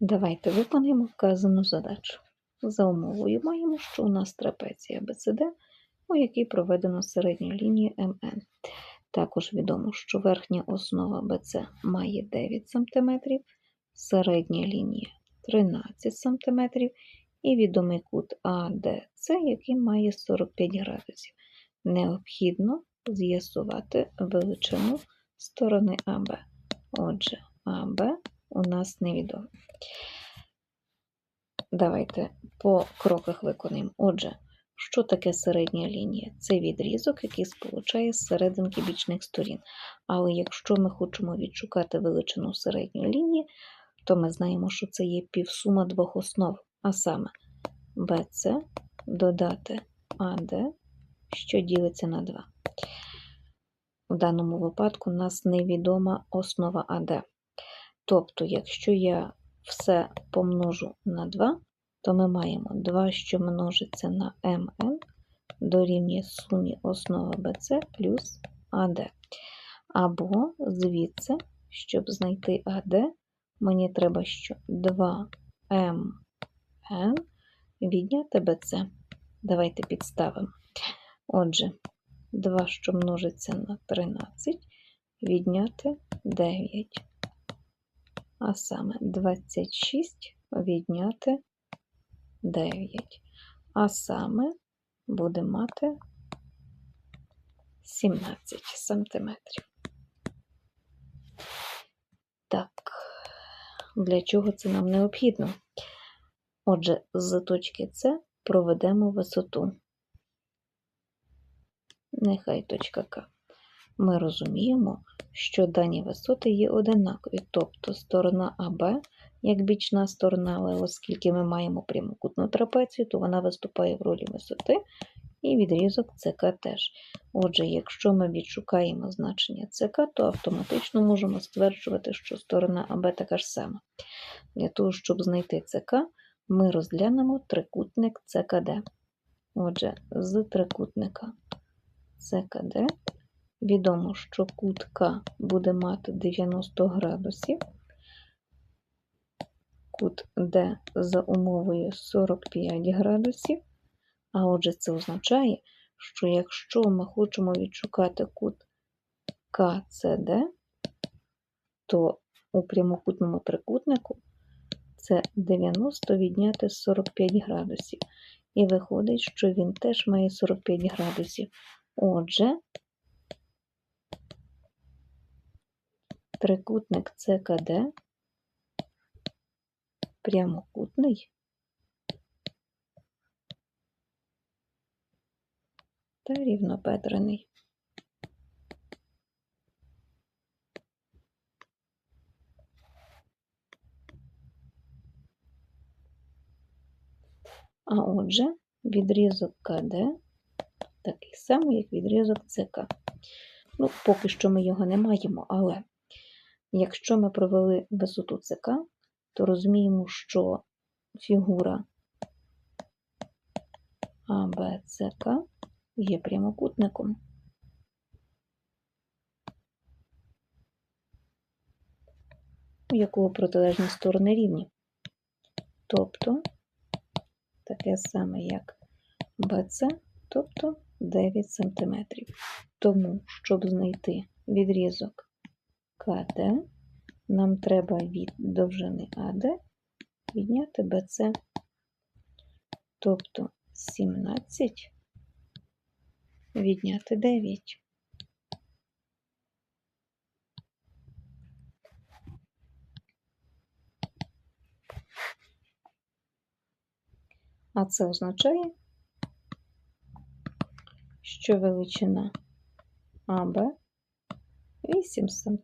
Давайте виконаємо вказану задачу. За умовою маємо, що у нас трапеція BCD, у якій проведено середню лінію МН. Також відомо, що верхня основа BC має 9 см, середня лінія 13 см і відомий кут ADC, який має 45 градусів. Необхідно з'ясувати величину сторони АБ. Отже, АБ у нас невідомо. Давайте по кроках виконаємо. Отже, що таке середня лінія? Це відрізок, який сполучає серединки бічних сторін. Але якщо ми хочемо відшукати величину середньої лінії, то ми знаємо, що це є півсума двох основ, а саме BC додати AD, що ділиться на 2. В даному випадку у нас невідома основа AD. Тобто, якщо я все помножу на 2, то ми маємо 2, що множиться на mn, дорівнює сумі основа BC плюс AD. Або звідси, щоб знайти AD, мені треба що 2mn відняти BC. Давайте підставимо. Отже, 2, що множиться на 13, відняти 9 а саме 26 відняти 9, а саме буде мати 17 сантиметрів. Так, для чого це нам необхідно? Отже, з точки С проведемо висоту. Нехай точка К. Ми розуміємо, що дані висоти є одинакові, тобто сторона АБ, як бічна сторона, але оскільки ми маємо прямокутну трапецію, то вона виступає в ролі висоти, і відрізок ЦК теж. Отже, якщо ми відшукаємо значення ЦК, то автоматично можемо стверджувати, що сторона АБ така ж сама. Для того, щоб знайти ЦК, ми розглянемо трикутник ЦКД. Отже, з трикутника ЦКД Відомо, що кут К буде мати 90 градусів, кут Д за умовою 45 градусів. А отже, це означає, що якщо ми хочемо відшукати кут КЦД, то у прямокутному трикутнику це 90 відняти 45 градусів. І виходить, що він теж має 45 градусів. Отже, Трикутник ЦКД прямокутний та рівнобедрений. А отже, відрізок КД такий самий, як відрізок ЦК. Ну, поки що ми його не маємо, але Якщо ми провели висоту ЦК, то розуміємо, що фігура АБЦК є прямокутником. у якого протилежні сторони рівні. Тобто таке саме, як БЦ, тобто 9 см. Тому, щоб знайти відрізок КД, нам треба від довжини АД відняти БЦ, тобто 17 відняти 9. А це означає, що величина АБ 8 см.